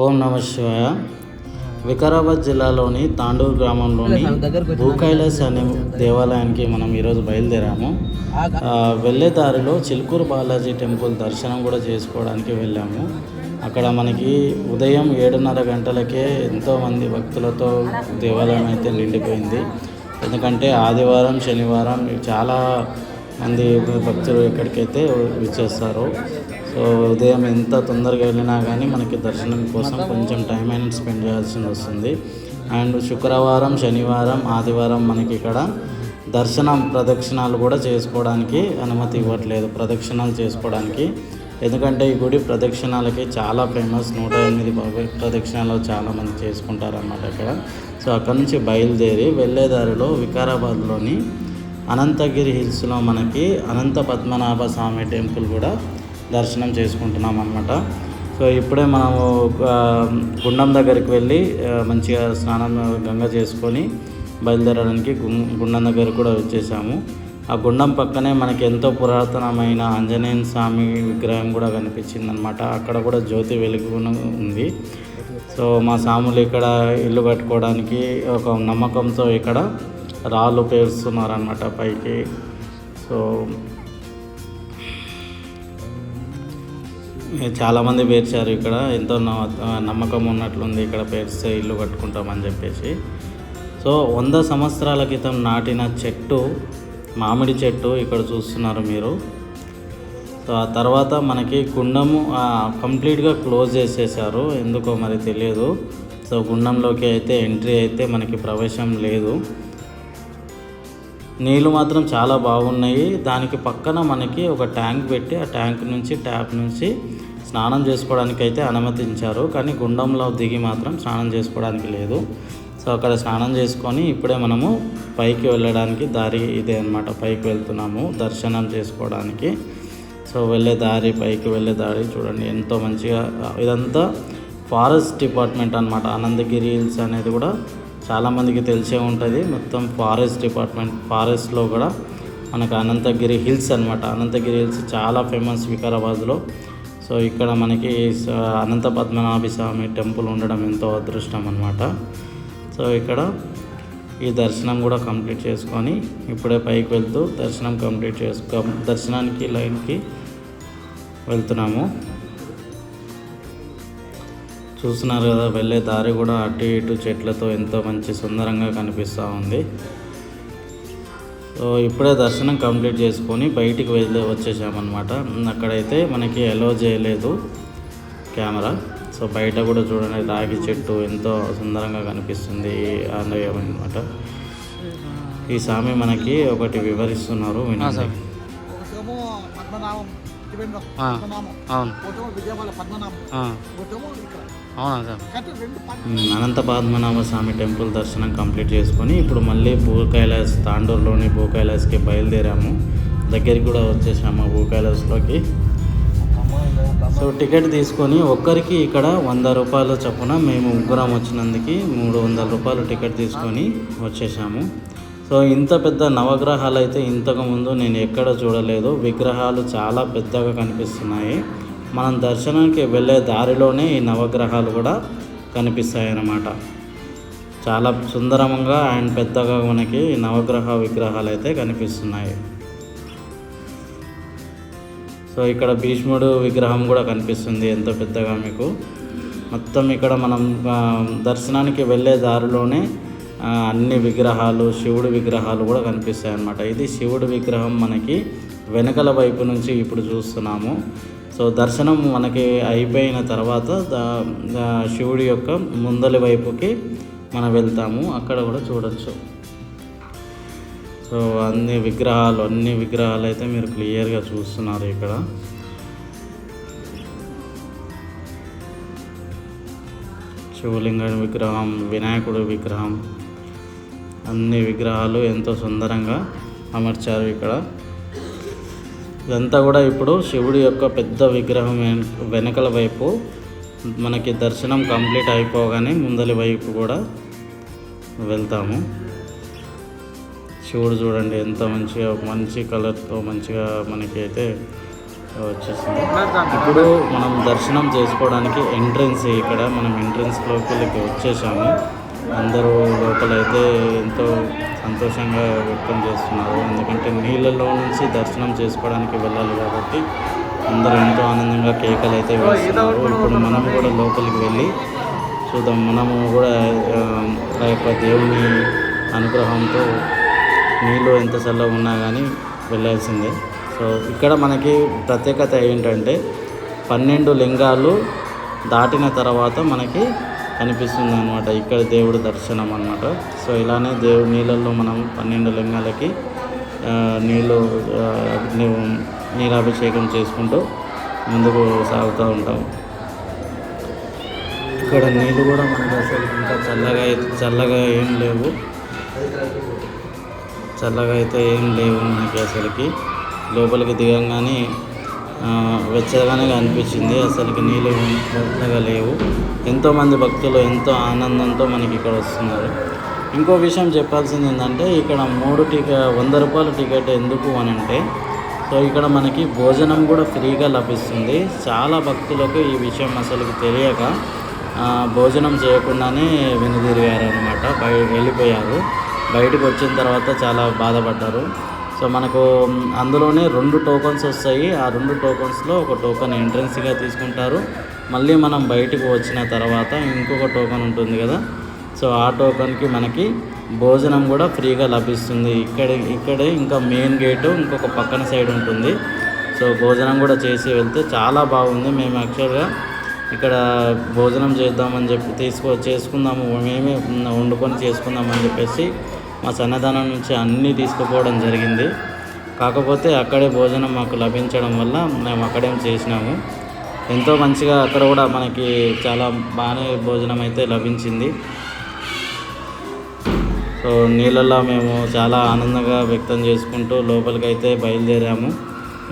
ఓం నమ శివాయ. వికారాబాద్ జిల్లాలోని తాండూరు గ్రామంలోని భూకైలాస్ అనే దేవాలయానికి మనం ఈరోజు బయలుదేరాము. వెళ్ళే దారిలో చిలుకూరు బాలాజీ టెంపుల్ దర్శనం కూడా చేసుకోవడానికి వెళ్ళాము. అక్కడ మనకి ఉదయం ఏడున్నర గంటలకే ఎంతోమంది భక్తులతో దేవాలయం అయితే నిండిపోయింది. ఎందుకంటే ఆదివారం శనివారం చాలా మంది భక్తులు ఇక్కడికైతే విచ్చేస్తారు సో ఉదయం ఎంత తొందరగా వెళ్ళినా కానీ మనకి దర్శనం కోసం కొంచెం టైం అయినా స్పెండ్ చేయాల్సి వస్తుంది. అండ్ శుక్రవారం శనివారం ఆదివారం మనకి ఇక్కడ దర్శనం ప్రదక్షిణాలు కూడా చేసుకోవడానికి అనుమతి ఇవ్వట్లేదు. ప్రదక్షిణాలు చేసుకోవడానికి. ఎందుకంటే ఈ గుడి ప్రదక్షిణాలకి చాలా ఫేమస్ నూట ఎనిమిది ప్రదక్షిణాలు చాలామంది చేసుకుంటారు అన్నమాట ఇక్కడ. సో అక్కడ నుంచి బయలుదేరి వెళ్ళే దారిలో వికారాబాద్లోని అనంతగిరి హిల్స్లో మనకి అనంత పద్మనాభ స్వామి టెంపుల్ కూడా దర్శనం చేసుకుంటున్నాం అనమాట సో ఇప్పుడే మనము గుండం దగ్గరికి వెళ్ళి మంచిగా స్నానం గంగ చేసుకొని బయలుదేరడానికి గుండం దగ్గర కూడా వచ్చేసాము. ఆ గుండం పక్కనే మనకి ఎంతో పురాతనమైన ఆంజనేయ స్వామి విగ్రహం కూడా కనిపించింది అనమాట అక్కడ కూడా జ్యోతి వెలుగు ఉంది. సో మా సాములు ఇక్కడ ఇల్లు కట్టుకోవడానికి ఒక నమ్మకంతో ఇక్కడ రాళ్ళు పేరుస్తున్నారనమాట పైకి. సో చాలామంది పేర్చారు ఇక్కడ. ఎంతో నమ్మకం ఉన్నట్లుంది ఇక్కడ పేర్స్తే ఇల్లు కట్టుకుంటామని చెప్పేసి. సో వంద సంవత్సరాల క్రితం నాటిన చెట్టు మామిడి చెట్టు ఇక్కడ చూస్తున్నారు మీరు. సో ఆ తర్వాత మనకి గుండము కంప్లీట్గా క్లోజ్ చేసేసారు. ఎందుకో మరి తెలియదు. సో గుండంలోకి అయితే ఎంట్రీ అయితే మనకి ప్రవేశం లేదు. నీళ్ళు మాత్రం చాలా బాగున్నాయి. దానికి పక్కన మనకి ఒక ట్యాంక్ పెట్టి ఆ ట్యాంక్ నుంచి ట్యాప్ నుంచి స్నానం చేసుకోవడానికి అయితే అనుమతించారు. కానీ గుండంలో దిగి మాత్రం స్నానం చేసుకోవడానికి లేదు. సో అక్కడ స్నానం చేసుకొని ఇప్పుడే మనము పైకి వెళ్ళడానికి దారి ఇదే అన్నమాట. పైకి వెళ్తున్నాము దర్శనం చేసుకోవడానికి. సో వెళ్ళే దారి పైకి వెళ్ళే దారి చూడండి. ఎంతో మంచిగా ఇదంతా ఫారెస్ట్ డిపార్ట్మెంట్ అనమాట అనంతగిరి హిల్స్ అనేది కూడా చాలామందికి తెలిసే ఉంటుంది. మొత్తం ఫారెస్ట్ డిపార్ట్మెంట్ ఫారెస్ట్లో కూడా మనకు అనంతగిరి హిల్స్ అనమాట అనంతగిరి హిల్స్ చాలా ఫేమస్ వికారాబాద్లో. సో ఇక్కడ మనకి అనంత పద్మనాభ స్వామి టెంపుల్ ఉండడం ఎంతో అదృష్టం అనమాట సో ఇక్కడ ఈ దర్శనం కూడా కంప్లీట్ చేసుకొని ఇప్పుడే పైకి వెళ్తూ దర్శనం కంప్లీట్ చేసుకో దర్శనానికి లైన్కి వెళ్తున్నాము. చూస్తున్నారు కదా వెళ్ళే దారి కూడా అటు ఇటు చెట్లతో ఎంతో మంచి సుందరంగా కనిపిస్తూ ఉంది. సో ఇప్పుడే దర్శనం కంప్లీట్ చేసుకొని బయటికి వెళ్ళి వచ్చేసామన్నమాట. అక్కడైతే మనకి అలో చేయలేదు కెమెరా సో బయట కూడా చూడండి రాగి చెట్టు ఎంతో సుందరంగా కనిపిస్తుంది అన్నమాట. అనమాట ఈ స్వామి మనకి ఒకటి వివరిస్తున్నారు వినండి. త్రివేంద్రం ఒకటేమో విజయవాడ ఒకటేమో ఇక్కడ. అనంత పద్మనాభ స్వామి టెంపుల్ దర్శనం కంప్లీట్ చేసుకొని ఇప్పుడు మళ్ళీ భూ కైలాస్ తాండూరులోని భూ కైలాస్కి బయలుదేరాము. దగ్గరికి కూడా వచ్చేసాము భూ కైలాస్లోకి సో టికెట్ తీసుకొని ఒక్కరికి ఇక్కడ వంద రూపాయల చొప్పున మేము ముగ్గురం వచ్చినందుకు మూడు వందల రూపాయలు టికెట్ తీసుకొని వచ్చేసాము. సో ఇంత పెద్ద నవగ్రహాలు అయితే ఇంతకు ముందు నేను ఎక్కడ చూడలేదు. విగ్రహాలు చాలా పెద్దగా కనిపిస్తున్నాయి. మనం దర్శనానికి వెళ్ళే దారిలోనే ఈ నవగ్రహాలు కూడా కనిపిస్తాయి అన్నమాట చాలా సుందరంగా అండ్ పెద్దగా మనకి నవగ్రహ విగ్రహాలు అయితే కనిపిస్తున్నాయి. సో ఇక్కడ భీష్ముడు విగ్రహం కూడా కనిపిస్తుంది ఎంతో పెద్దగా మీకు. మొత్తం ఇక్కడ మనం దర్శనానికి వెళ్ళే దారిలోనే అన్ని విగ్రహాలు శివుడి విగ్రహాలు కూడా కనిపిస్తాయి అన్నమాట ఇది శివుడి విగ్రహం మనకి వెనకల వైపు నుంచి ఇప్పుడు చూస్తున్నాము. సో దర్శనం మనకి అయిపోయిన తర్వాత శివుడి యొక్క ముందలి వైపుకి మనం వెళ్తాము. అక్కడ కూడా చూడొచ్చు. సో అన్ని విగ్రహాలు అన్ని విగ్రహాలు అయితే మీరు క్లియర్గా చూస్తున్నారు ఇక్కడ. శివలింగ విగ్రహం వినాయకుడు విగ్రహం అన్ని విగ్రహాలు ఎంతో సుందరంగా అమర్చారు ఇక్కడ. ఇదంతా కూడా ఇప్పుడు శివుడి యొక్క పెద్ద విగ్రహం వెనకల వైపు మనకి దర్శనం కంప్లీట్ అయిపోగానే ముందలి వైపు కూడా వెళ్తాము. శివుడు చూడండి ఎంత మంచిగా మంచి కలర్తో మంచిగా మనకి అయితే వచ్చేసింది. ఇప్పుడు మనం దర్శనం చేసుకోవడానికి ఎంట్రన్స్ ఇక్కడ మనం ఎంట్రన్స్ లోపలికి వచ్చేసాము. అందరూ లోపలైతే ఎంతో సంతోషంగా వ్యక్తం చేస్తున్నారు. ఎందుకంటే నీళ్ళలో నుంచి దర్శనం చేసుకోవడానికి వెళ్ళాలి కాబట్టి అందరూ ఎంతో ఆనందంగా కేకలు అయితే వేస్తున్నారు. ఇప్పుడు మనం కూడా లోపలికి వెళ్ళి చూద్దాం. మనము కూడా ఆ, ఆ యొక్క దేవుని అనుగ్రహంతో నీళ్ళు ఎంత చల్లగా ఉన్నా కానీ వెళ్ళాల్సిందే. సో ఇక్కడ మనకి ప్రత్యేకత ఏంటంటే పన్నెండు లింగాలు దాటిన తర్వాత మనకి కనిపిస్తుంది అనమాట ఇక్కడ దేవుడి దర్శనం అనమాట సో ఇలానే దేవుడి నీళ్ళల్లో మనం పన్నెండు లింగాలకి నీళ్ళు నీలాభిషేకం చేసుకుంటూ ముందుకు సాగుతూ ఉంటాం. ఇక్కడ నీళ్ళు కూడా మనకి అసలు ఇంకా చల్లగా అయితే చల్లగా ఏం లేవు. చల్లగా అయితే ఏం లేవు మనకి అసలుకి. లోపలికి దిగంగానే వెచ్చగానే అనిపించింది. అసలుకి నీళ్ళు వెచ్చగా లేవు. ఎంతోమంది భక్తులు ఎంతో ఆనందంతో మనకి ఇక్కడ వస్తున్నారు. ఇంకో విషయం చెప్పాల్సింది ఏంటంటే ఇక్కడ మూడు టికెట్ వంద రూపాయల టికెట్ ఎందుకు అని అంటే సో ఇక్కడ మనకి భోజనం కూడా ఫ్రీగా లభిస్తుంది. చాలా భక్తులకు ఈ విషయం అసలు తెలియక భోజనం చేయకుండానే వెనుదిరిగారు అనమాట బయ వెళ్ళిపోయారు. బయటకు వచ్చిన తర్వాత చాలా బాధపడ్డారు. సో మనకు అందులోనే రెండు టోకన్స్ వస్తాయి. ఆ రెండు టోకన్స్లో ఒక టోకన్ ఎంట్రన్స్గా తీసుకుంటారు. మళ్ళీ మనం బయటకు వచ్చిన తర్వాత ఇంకొక టోకన్ ఉంటుంది కదా. సో ఆ టోకన్కి మనకి భోజనం కూడా ఫ్రీగా లభిస్తుంది. ఇక్కడ ఇక్కడే ఇంకా మెయిన్ గేటు ఇంకొక పక్కన సైడ్ ఉంటుంది. సో భోజనం కూడా చేసి వెళ్తే చాలా బాగుంది. మేము యాక్చువల్గా ఇక్కడ భోజనం చేద్దామని చెప్పి తీసుకో చేసుకుందాము. మేమే వండుకొని చేసుకుందామని చెప్పేసి మా సన్నదానం నుంచి అన్నీ తీసుకుపోవడం జరిగింది. కాకపోతే అక్కడే భోజనం మాకు లభించడం వల్ల మేము అక్కడే చేసినాము. ఎంతో మంచిగా అక్కడ కూడా మనకి చాలా బాగానే భోజనం అయితే లభించింది. సో నీళ్ళల్లో మేము చాలా ఆనందంగా వ్యక్తం చేసుకుంటూ లోపలికి అయితే బయలుదేరాము.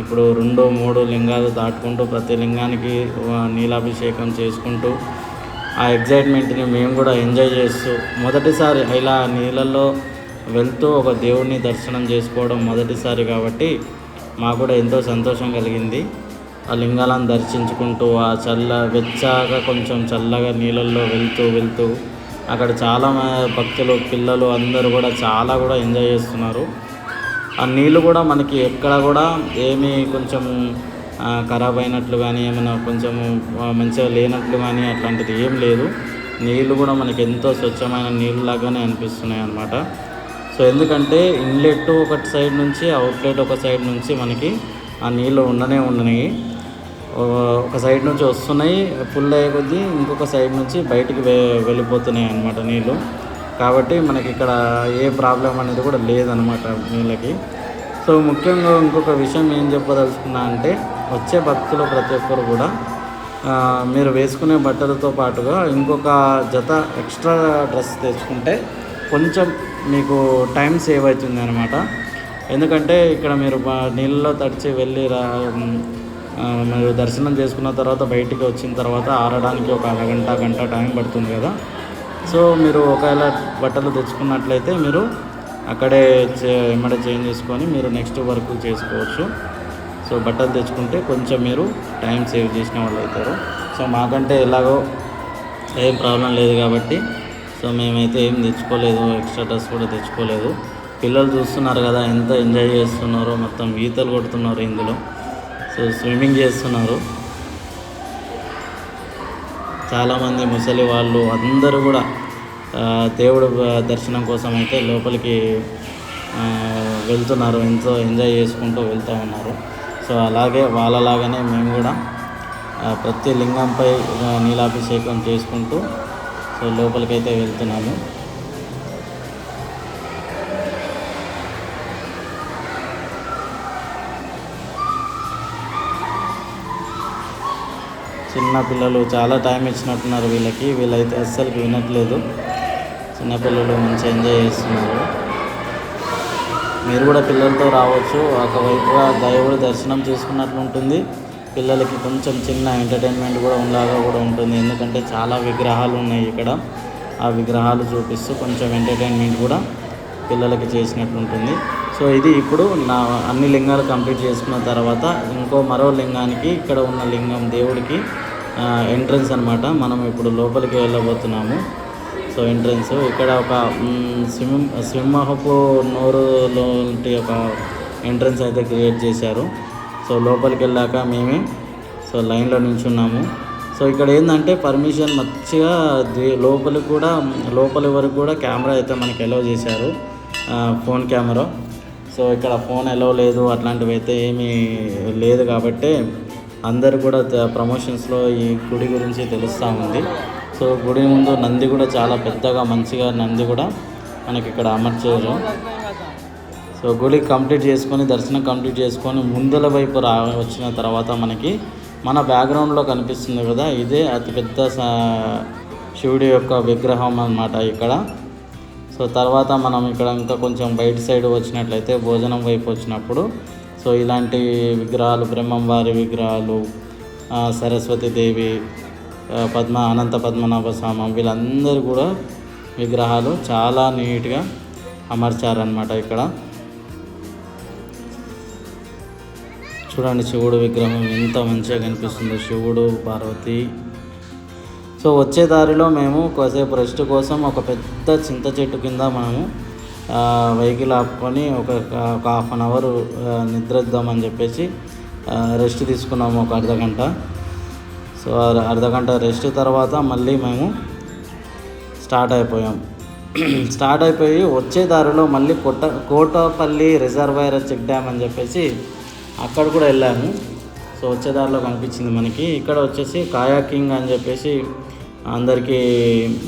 ఇప్పుడు రెండు మూడు లింగాలు దాటుకుంటూ ప్రతి లింగానికి నీలాభిషేకం చేసుకుంటూ ఆ ఎగ్జైట్మెంట్ని మేము కూడా ఎంజాయ్ చేస్తూ మొదటిసారి ఇలా నీళ్ళల్లో వెళ్తూ ఒక దేవుడిని దర్శనం చేసుకోవడం మొదటిసారి కాబట్టి మాకు కూడా ఎంతో సంతోషం కలిగింది. ఆ లింగాలను దర్శించుకుంటూ ఆ చల్ల వెచ్చగా కొంచెం చల్లగా నీళ్ళల్లో వెళ్తూ వెళ్తూ అక్కడ చాలా భక్తులు పిల్లలు అందరూ కూడా చాలా కూడా ఎంజాయ్ చేస్తున్నారు. ఆ నీళ్ళు కూడా మనకి ఎక్కడ కూడా ఏమీ కొంచెం ఖరాబ్ అయినట్లు కానీ ఏమైనా కొంచెం మంచిగా లేనట్లు కానీ అట్లాంటిది ఏం లేదు. నీళ్ళు కూడా మనకి ఎంతో స్వచ్ఛమైన నీళ్ళు లాగానే అనిపిస్తున్నాయి అన్నమాట సో ఎందుకంటే ఇన్లెట్ ఒక సైడ్ నుంచి అవుట్లెట్ ఒక సైడ్ నుంచి మనకి ఆ నీళ్ళు ఉండనే ఉండనివి ఒక సైడ్ నుంచి వస్తున్నాయి ఫుల్ అయ్యే కొద్దీ ఇంకొక సైడ్ నుంచి బయటికి వె వెళ్ళిపోతున్నాయి అనమాట నీళ్ళు. కాబట్టి మనకి ఇక్కడ ఏ ప్రాబ్లం అనేది కూడా లేదనమాట నీళ్ళకి. సో ముఖ్యంగా ఇంకొక విషయం ఏం చెప్పదలుచుకున్నా అంటే వచ్చే భక్తులు ప్రతి ఒక్కరు కూడా మీరు వేసుకునే బట్టలతో పాటుగా ఇంకొక జత ఎక్స్ట్రా డ్రెస్ తెచ్చుకుంటే కొంచెం మీకు టైం సేవ్ అవుతుంది అనమాట ఎందుకంటే ఇక్కడ మీరు నీళ్ళలో తడిచి వెళ్ళి రా మీరు దర్శనం చేసుకున్న తర్వాత బయటికి వచ్చిన తర్వాత ఆరడానికి ఒక అరగంట గంట టైం పడుతుంది కదా. సో మీరు ఒకవేళ బట్టలు తెచ్చుకున్నట్లయితే మీరు అక్కడే ఎమ్మడే చేంజ్ చేసుకొని మీరు నెక్స్ట్ వర్క్ చేసుకోవచ్చు. సో బట్టలు తెచ్చుకుంటే కొంచెం మీరు టైం సేవ్ చేసిన వాళ్ళు అవుతారు సో మాకంటే ఎలాగో ఏం ప్రాబ్లం లేదు కాబట్టి సో మేమైతే ఏం తెచ్చుకోలేదు ఎక్స్ట్రా డ్రెస్ కూడా తెచ్చుకోలేదు. పిల్లలు చూస్తున్నారు కదా ఎంత ఎంజాయ్ చేస్తున్నారో మొత్తం ఈతలు కొడుతున్నారు ఇందులో. సో స్విమ్మింగ్ చేస్తున్నారు. చాలామంది ముసలి వాళ్ళు అందరూ కూడా దేవుడు దర్శనం కోసం అయితే లోపలికి వెళ్తున్నారు. ఎంతో ఎంజాయ్ చేసుకుంటూ వెళ్తూ ఉన్నారు. సో అలాగే వాళ్ళలాగానే మేము కూడా ప్రతి లింగంపై నీలాభిషేకం చేసుకుంటూ సో లోపలికైతే వెళ్తున్నాము. చిన్న పిల్లలు చాలా టైం ఇచ్చినట్టున్నారు వీళ్ళకి. వీళ్ళైతే అస్సలు వినట్లేదు. చిన్నపిల్లలు మంచిగా ఎంజాయ్ చేస్తున్నారు. మీరు కూడా పిల్లలతో రావచ్చు. ఒకవైపుగా దేవుడి దర్శనం చేసుకున్నట్లు ఉంటుంది పిల్లలకి కొంచెం చిన్న ఎంటర్టైన్మెంట్ కూడా ఉండగా కూడా ఉంటుంది. ఎందుకంటే చాలా విగ్రహాలు ఉన్నాయి ఇక్కడ. ఆ విగ్రహాలు చూపిస్తూ కొంచెం ఎంటర్టైన్మెంట్ కూడా పిల్లలకి చేసినట్లు ఉంటుంది. సో ఇది ఇప్పుడు నా అన్ని లింగాలు కంప్లీట్ చేసుకున్న తర్వాత ఇంకో మరో లింగానికి ఇక్కడ ఉన్న లింగం దేవుడికి ఎంట్రన్స్ అనమాట మనం ఇప్పుడు లోపలికి వెళ్ళబోతున్నాము. సో ఎంట్రన్స్ ఇక్కడ ఒక మ్, సింహ సింహపు నోరులో ఒక ఎంట్రన్స్ అయితే క్రియేట్ చేశారు. సో లోపలికి వెళ్ళాక మేమే సో లైన్లో నించున్నాము సో ఇక్కడ ఏంటంటే పర్మిషన్ మంచిగా లోపల లోపలికి కూడా లోపలి వరకు కూడా కెమెరా అయితే మనకి ఎలో చేశారు. Phone camera. సో ఇక్కడ ఫోన్ ఎలో లేదు అట్లాంటివి అయితే ఏమీ లేదు కాబట్టి అందరు కూడా ప్రమోషన్స్లో ఈ గుడి గురించి తెలుస్తూ ఉంది. సో గుడి ముందు నంది కూడా చాలా పెద్దగా మంచిగా నంది కూడా మనకి ఇక్కడ అమర్చారు. సో గుడి కంప్లీట్ చేసుకొని దర్శనం కంప్లీట్ చేసుకొని ముందల వైపు రా వచ్చిన తర్వాత మనకి మన బ్యాక్గ్రౌండ్లో కనిపిస్తుంది కదా ఇదే అతిపెద్ద శివుడి యొక్క విగ్రహం అన్నమాట ఇక్కడ. సో తర్వాత మనం ఇక్కడ ఇంకా కొంచెం బయట సైడ్ వచ్చినట్లయితే భోజనం వైపు వచ్చినప్పుడు సో ఇలాంటి విగ్రహాలు బ్రహ్మం వారి విగ్రహాలు సరస్వతి దేవి పద్మ అనంత పద్మనాభ స్వామి వీళ్ళందరూ కూడా విగ్రహాలు చాలా నీట్గా అమర్చారనమాట ఇక్కడ. చూడండి శివుడు విగ్రహం ఎంత మంచిగా కనిపిస్తుందో. శివుడు పార్వతి. సో వచ్చే దారిలో మేము కాసేపు రెస్ట్ కోసం ఒక పెద్ద చింత చెట్టు కింద మనము వెహికల్ ఆపుకొని ఒక ఒక హాఫ్ అన్ అవర్ నిద్రద్దామని చెప్పేసి రెస్ట్ తీసుకున్నాము ఒక అర్ధ గంట సో అర్ధగంట అర్ధ గంట రెస్ట్ తర్వాత మళ్ళీ మేము స్టార్ట్ అయిపోయాం. స్టార్ట్ అయిపోయి వచ్చే దారిలో మళ్ళీ కొట్ట కోటపల్లి రిజర్వాయర్ చెక్ డ్యామ్ అని చెప్పేసి అక్కడ కూడా వెళ్ళాము. సో వచ్చే దారిలో కనిపించింది మనకి. ఇక్కడ వచ్చేసి కాయాకింగ్ అని చెప్పేసి అందరికీ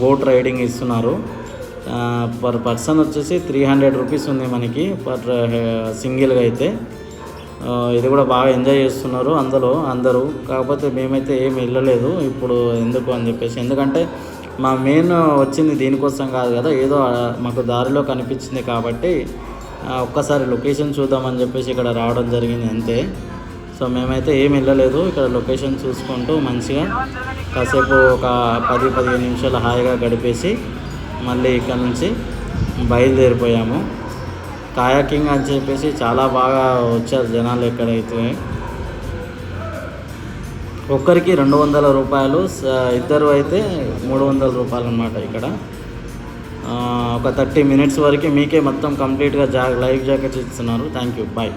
బోట్ రైడింగ్ ఇస్తున్నారు. పర్ పర్సన్ వచ్చేసి త్రీ హండ్రెడ్ రూపీస్ ఉంది మనకి పర్ సింగిల్గా అయితే. ఇది కూడా బాగా ఎంజాయ్ చేస్తున్నారు అందులో అందరూ. కాకపోతే మేమైతే ఏమి వెళ్ళలేదు ఇప్పుడు ఎందుకు అని చెప్పేసి. ఎందుకంటే మా మెయిన్ వచ్చింది దీనికోసం కాదు కదా ఏదో మాకు దారిలో కనిపించింది కాబట్టి ఒక్కసారి లొకేషన్ చూద్దామని చెప్పేసి ఇక్కడ రావడం జరిగింది అంతే. సో మేమైతే ఏం వెళ్ళలేదు ఇక్కడ లొకేషన్ చూసుకుంటూ మంచిగా కాసేపు ఒక పది పదిహేను నిమిషాలు హాయిగా గడిపేసి మళ్ళీ ఇక్కడ నుంచి బయలుదేరిపోయాము. కాయాకింగ్ అని చెప్పేసి చాలా బాగా వచ్చారు జనాలు ఎక్కడైతే. ఒక్కరికి రెండు వందల రూపాయలు ఇద్దరు అయితే మూడు వందల రూపాయలు అనమాట ఇక్కడ. ఒక థర్టీ మినిట్స్ వరకు మీకే మొత్తం కంప్లీట్గా జా లైఫ్ జాకెట్స్ ఇస్తున్నారు. Thank you bye